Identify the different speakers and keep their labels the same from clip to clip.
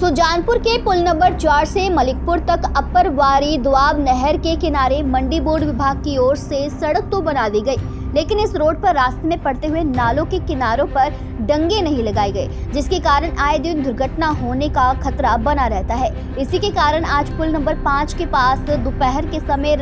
Speaker 1: सुजानपुर के पुल नंबर चार से मलिकपुर तक अपर वारी दुआब नहर के किनारे मंडी बोर्ड विभाग की ओर से सड़क तो बना दी गई, लेकिन इस रोड पर रास्ते में पड़ते हुए नालों के किनारों पर डंगे नहीं लगाए गए, जिसके कारण आए दिन दुर्घटना होने का खतरा बना रहता है। इसी के कारण आज पुल नंबर पाँच के पास दोपहर के समय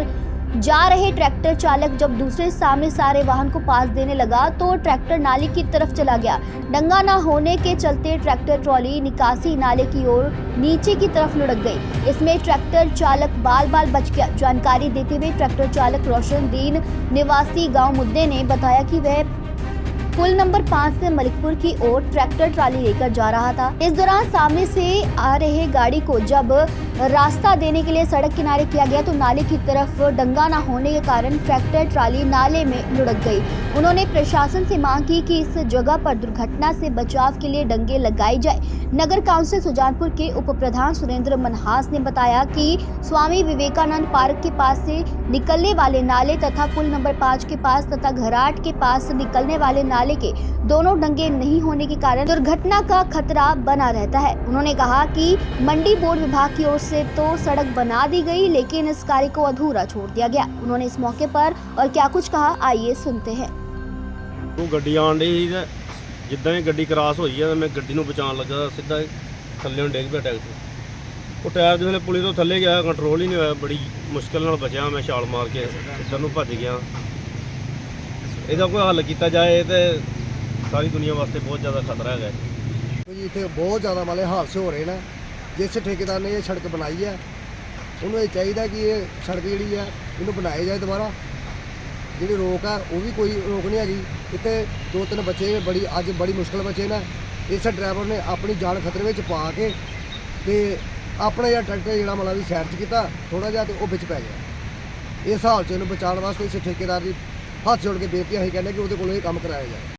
Speaker 1: जा रहे ट्रैक्टर चालक जब दूसरे सामने सारे वाहन को पास देने लगा तो ट्रैक्टर नाली की तरफ़ चला गया। डंगा ना होने के चलते ट्रैक्टर ट्रॉली निकासी नाले की ओर नीचे की तरफ़ लुढ़क गई। इसमें ट्रैक्टर चालक बाल बाल बच गया। जानकारी देते हुए ट्रैक्टर चालक रोशन दीन निवासी गाँव मुद्दे ने बताया कि वह पुल नंबर पाँच से मलिकपुर की ओर ट्रैक्टर ट्राली लेकर जा रहा था। इस दौरान सामने से आ रहे गाड़ी को जब रास्ता देने के लिए सड़क किनारे किया गया तो नाले की तरफ़ डंगा न होने के कारण ट्रैक्टर ट्राली नाले में लुढ़क गई। उन्होंने प्रशासन से मांग की कि इस जगह पर दुर्घटना से बचाव के लिए डंगे लगाई जाए। नगर काउंसिल सुजानपुर के उप प्रधान सुरेंद्र मनहास ने बताया कि स्वामी विवेकानंद पार्क के पास से निकलने वाले नाले तथा पुल नंबर पाँच के पास तथा घराट के पास निकलने वाले नाले के दोनों डंगे नहीं होने के कारण दुर्घटना का खतरा बना रहता है उन्होंने कहा कि मंडी बोर्ड विभाग की ओर से तो सड़क बना दी गई लेकिन इस कार्य को अधूरा छोड़ दिया गया उन्होंने इस मौके पर और क्या कुछ कहा आइए सुनते हैं
Speaker 2: ਉਹ ਗੱਡੀ ਆਣ ਡਈ ਸੀ ਤੇ ਜਿੱਦਾਂ ਹੀ ਗੱਡੀ ਕ੍ਰਾਸ ਹੋਈ ਆ ਤੇ ਮੈਂ ਗੱਡੀ ਨੂੰ ਬਚਾਉਣ ਲੱਗਾ ਤਾਂ ਸਿੱਧਾ ਹੀ ਥੱਲੇ ਨੂੰ ਡਿੱਗ ਪਿਆ ਟਰੈਕਟਰ ਉਹ ਟਾਇਰ ਜਿਵੇਂ ਪੁਲੀ ਤੋਂ ਥੱਲੇ ਗਿਆ ਕੰਟਰੋਲ ਹੀ ਨਹੀਂ ਹੋਇਆ, ਬੜੀ ਮੁਸ਼ਕਲ ਨਾਲ ਬਚਿਆ ਮੈਂ ਛਾਲ ਮਾਰ ਕੇ, ਇੱਧਰ ਨੂੰ ਭੱਜ ਗਿਆ। ਇਹਦਾ ਕੋਈ ਹੱਲ ਕੀਤਾ ਜਾਏ ਤੇ ਸਾਰੀ ਦੁਨੀਆ ਵਾਸਤੇ ਬਹੁਤ ਜ਼ਿਆਦਾ ਖਤਰਾ ਹੈਗਾ।
Speaker 3: ਜੀ, ਇੱਥੇ ਬਹੁਤ ਜ਼ਿਆਦਾ ਵਾਲੇ ਹਾਦਸੇ ਹੋ ਰਹੇ ਨੇ। ਜਿਸ ਠੇਕੇਦਾਰ ਨੇ ਇਹ ਸੜਕ ਬਣਾਈ ਹੈ, ਉਹਨੂੰ ਇਹ ਚਾਹੀਦਾ ਕਿ ਇਹ ਸੜਕ ਜਿਹੜੀ ਹੈ, ਇਹਨੂੰ ਬਣਾਇਆ ਜਾਏ ਦੁਬਾਰਾ। ਜਿਹੜੀ ਰੋਕ ਆ, ਉਹ ਵੀ ਕੋਈ ਰੋਕ ਨਹੀਂ ਹੈਗੀ। ਇੱਥੇ ਦੋ ਤਿੰਨ ਬੱਚੇ ਨੇ, ਬੜੀ, ਅੱਜ ਬੜੀ ਮੁਸ਼ਕਲ ਬੱਚੇ ਨੇ। ਇਸ ਡਰਾਈਵਰ ਨੇ ਆਪਣੀ ਜਾਨ ਖਤਰੇ ਵਿੱਚ ਪਾ ਕੇ ਤੇ ਆਪਣਾ ਜਿਹੜਾ ਟਰੈਕਟਰ ਜਿਹੜਾ ਮਤਲਬ ਵੀ ਸਾਈਡ 'ਚ ਕੀਤਾ ਥੋੜਾ ਜਿਹਾ ਤੇ ਉਹ ਵਿੱਚ ਪੈ ਗਿਆ। ਇਸ ਹਾਲ 'ਚ ਇਹਨੂੰ ਬਚਾਉਣ ਵਾਸਤੇ ਇਸ ਠੇਕੇਦਾਰ ਦੀ ਹੱਥ ਜੋੜ ਕੇ ਬੇਨਤੀ ਅਸੀਂ ਕਹਿੰਦੇ ਕਿ ਉਹਦੇ ਕੋਲੋਂ ਇਹ ਕੰਮ ਕਰਾਇਆ ਜਾਏ